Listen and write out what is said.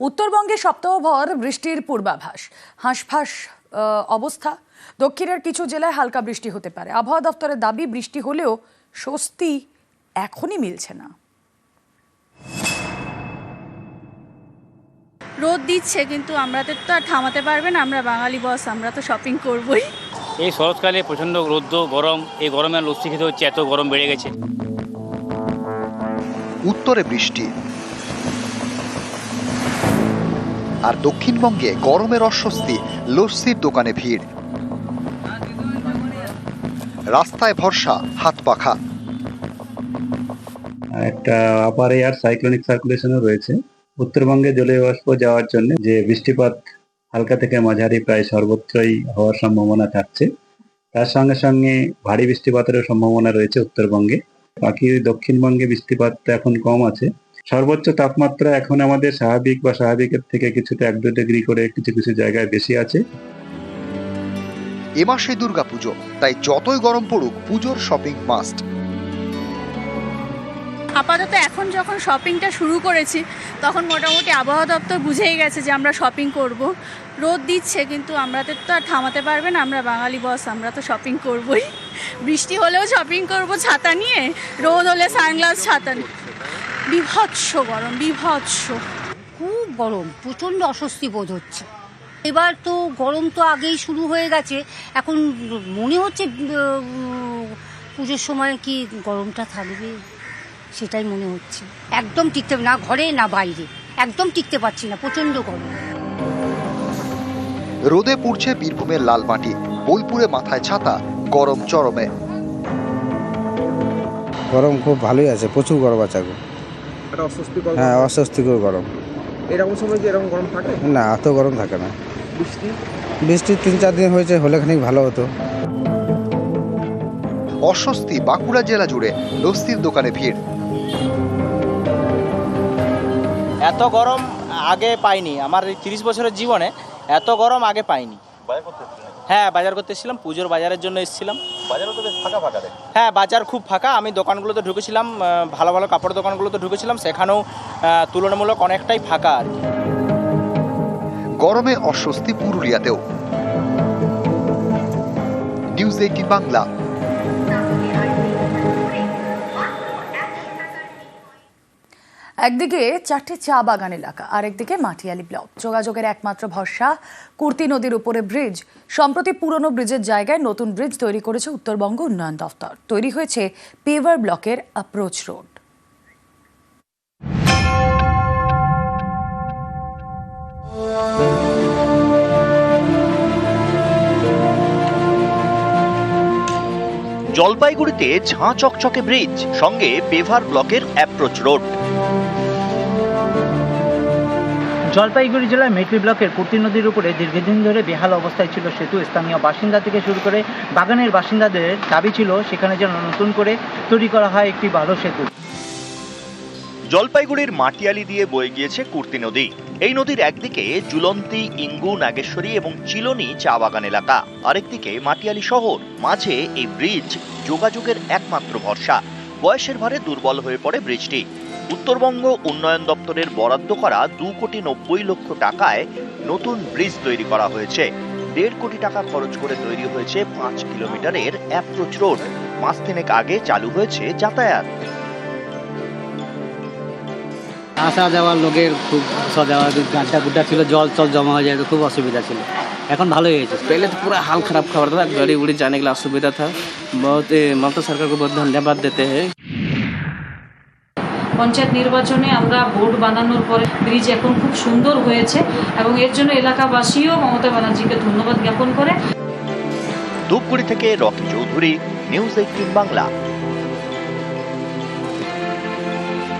উত্তরবঙ্গে সপ্তাহভর বৃষ্টির পূর্বাভাস। হাঁসফাঁস অবস্থা। দক্ষিণের কিছু জেলায় হালকা বৃষ্টি হতে পারে। আবহাওয়া দপ্তরের দাবি বৃষ্টি হলেও স্বস্তি এখনই মিলছে না। রোদ দিচ্ছে কিন্তু আমাদের তো আর থামাতে পারবে না। আমরা বাঙালি বস আমরা তো শপিং করবই। এই শরৎকালে প্রচণ্ড রৌদ্র গরম। এই গরমে লস্যি খেতে হচ্ছে এত গরম বেড়ে গেছে। উত্তরে বৃষ্টি। আর দক্ষিণবঙ্গে গরমের অস্বস্তি, লস্যির দোকানে ভিড়। রাস্তায় ভরসা, হাত পাখা। একটা আপার এয়ার সাইক্লোনিক সার্কুলেশনও রয়েছে। উত্তরবঙ্গে জলীয় বাষ্প যাওয়ার জন্য যে বৃষ্টিপাত হালকা থেকে মাঝারি প্রায় সর্বত্রই হওয়ার সম্ভাবনা থাকছে, তার সঙ্গে সঙ্গে ভারী বৃষ্টিপাতেরও সম্ভাবনা রয়েছে উত্তরবঙ্গে। বাকি দক্ষিণবঙ্গে বৃষ্টিপাত এখন কম আছে। সর্বোচ্চ তাপমাত্রা এখন আমাদের স্বাভাবিক বা স্বাভাবিকের থেকে কিছুটা এক দু ডিগ্রি করে কিছু কিছু জায়গায় বেশি আছে। এ মাসে দুর্গাপুজো তাই যতই গরম পড়ুক পুজোর শপিং মাস্ট আপাতত এখন যখন শপিংটা শুরু করেছি তখন মোটামুটি আবহাওয়া দপ্তর বুঝেই গেছে যে আমরা শপিং করব। রোদ দিচ্ছে কিন্তু আমাদের তো আর থামাতে পারবে না আমরা বাঙালি বস আমরা তো শপিং করবই। বৃষ্টি হলেও শপিং করব ছাতা নিয়ে রোদ হলে সানগ্লাস ছাতা নিয়ে। বিভৎস গরম বিভৎস। খুব গরম প্রচণ্ড অস্বস্তি বোধ হচ্ছে। এবার তো গরম তো আগেই শুরু হয়ে গেছে। এখন মনে হচ্ছে পুজোর সময় কি গরমটা থাকবে? সেটাই মনে হচ্ছে। একদম টিকতে না ঘরে না বাইরে। একদম টিকতে পারছি না প্রচণ্ড গরম। রোদে পুড়ছে বীরভূমের লাল মাটি বোলপুরে মাথায় ছাতা গরম চরমে। গরম খুব ভালোই আছে প্রচুর গরম আছে এখন। একটা অস্বস্তিকর হ্যাঁ অস্বস্তিকর গরম। এরকম সময় কি এরকম গরম থাকে? না এত গরম থাকে না। বৃষ্টি? বৃষ্টি তিন চার দিন হয়েছে হলে খানিক ভালো হতো। অস্বস্তি বাঁকুড়া জেলা জুড়ে লস্যির দোকানে ভিড়। এত গরম আগে পাইনি। আমার এই তিরিশ বছরের জীবনে এত গরম আগে পাইনি। হ্যাঁ বাজার করতে এসেছিলাম পুজোর বাজারের জন্য এসেছিলাম। বাজারও তো বেশ ফাঁকা ফাঁকা হ্যাঁ বাজার খুব ফাঁকা আমি দোকানগুলোতে ঢুকেছিলাম ভালো ভালো কাপড় দোকানগুলোতে ঢুকেছিলাম সেখানেও তুলনামূলক অনেকটাই ফাঁকা আর কি। গরমে অস্বস্তি পুরুলিয়াতেও। News eighteen Bangla. একদিকে চারটি চা বাগান এলাকা আর একদিকে মাটিয়ালি ব্লক। যোগাযোগের একমাত্র ভরসা কুর্তি নদীর উপরে ব্রিজ। সম্প্রতি পুরনো ব্রিজের জায়গায় নতুন ব্রিজ তৈরি করেছে উত্তরবঙ্গ উন্নয়ন দফতর। তৈরি হয়েছে পেভার ব্লকের অ্যাপ্রোচ রোড জলপাইগুড়িতে ঝাঁ চকচকে ব্রিজ, সঙ্গে পেভার ব্লকের অ্যাপ্রোচ রোড জলপাইগুড়ি জেলার মেট্রি ব্লকের কুর্তি নদীর উপরে দীর্ঘদিন ধরে বেহাল অবস্থায় ছিল সেতু। স্থানীয় বাসিন্দা থেকে শুরু করে বাগানের বাসিন্দাদের দাবি ছিল, সেখানে যেন নতুন করে তৈরি করা হয় একটি ভালো সেতু। জলপাইগুড়ির মাটিয়ালি দিয়ে বয়ে গিয়েছে কুর্তি নদী। এই নদীর একদিকে জুলন্তি ইঙ্গু, নাগেশ্বরী এবং চিলনি চা বাগান এলাকা। আরেকদিকে মাটিয়ালি শহর। মাঝে এই ব্রিজ যোগাযোগের একমাত্র ভরসা। বয়সের ভারে দুর্বল হয়ে পড়ে ব্রিজটি। উত্তরবঙ্গ উন্নয়ন দপ্তরের বরাদ্দ করা দু কোটি নব্বই লক্ষ টাকায় নতুন ব্রিজ তৈরি করা হয়েছে। দেড় কোটি টাকা খরচ করে তৈরি হয়েছে পাঁচ কিলোমিটারের অ্যাপ্রোচ রোড। মাস তিনেক আগে চালু হয়েছে যাতায়াত। আসা যাওয়ার লোকের খুব আসা যাওয়া গাড্ডা গুড্ডা ছিল জল চল জমা হয়ে যায় খুব অসুবিধা ছিল এখন ভালো হয়েছে पहले तो पूरा हाल खराब खबर था गाड़ी उड़ी जाने के लिए असुविधा था बहुत ए, ममता सरकार को बहुत धन्यवाद देते हैं পঞ্চায়েত নির্বাচনে আমরা বোর্ড বানানোর পরে ব্রিজ এখন খুব সুন্দর হয়েছে এবং এর জন্য এলাকাবাসীও মমতা ব্যানার্জিকে ধন্যবাদ জ্ঞাপন করে ধূপগুড়ি থেকে Rocky Chowdhury news eighteen Bangla